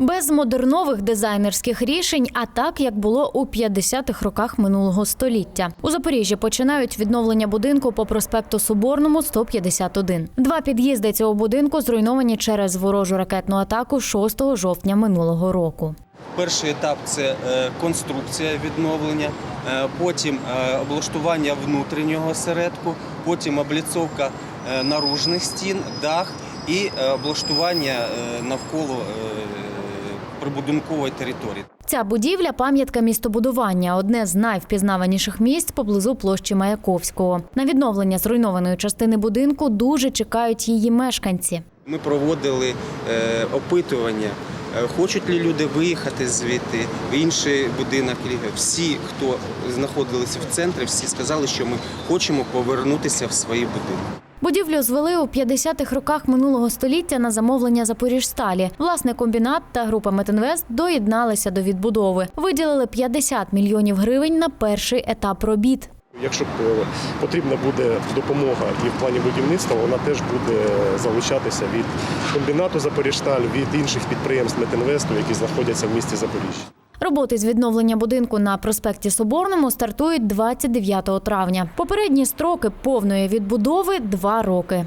Без модернових дизайнерських рішень, а так як було у 50-х роках минулого століття. У Запоріжжі починають відновлення будинку по проспекту Соборному 151. Два під'їзди цього будинку зруйновані через ворожу ракетну атаку 6 жовтня минулого року. Перший етап це е, конструкція відновлення, е, потім е, облаштування внутрішнього середку, потім обліцовка наружних стін, дах і облаштування навколо прибудинкової території. Ця будівля пам'ятка містобудування, одне з найвпізнаваніших місць поблизу площі Маяковського. На відновлення зруйнованої частини будинку дуже чекають її мешканці. Ми проводили е, опитування, е, хочуть ли люди виїхати звідти в інший будинок. Всі, хто знаходилися в центрі, всі сказали, що ми хочемо повернутися в свої будинки. Будівлю звели у 50-х роках минулого століття на замовлення Запоріжсталі. Власне, комбінат та група Метинвест доєдналися до відбудови. Виділили 50 мільйонів гривень на перший етап робіт. Якщо е, потрібна буде допомога і в плані будівництва, вона теж буде залучатися від комбінату Запоріжсталь, від інших підприємств Метинвесту, які знаходяться в місті Запоріжжя. Роботи з відновлення будинку на проспекті Соборному стартують 29 травня. Попередні строки повної відбудови два роки.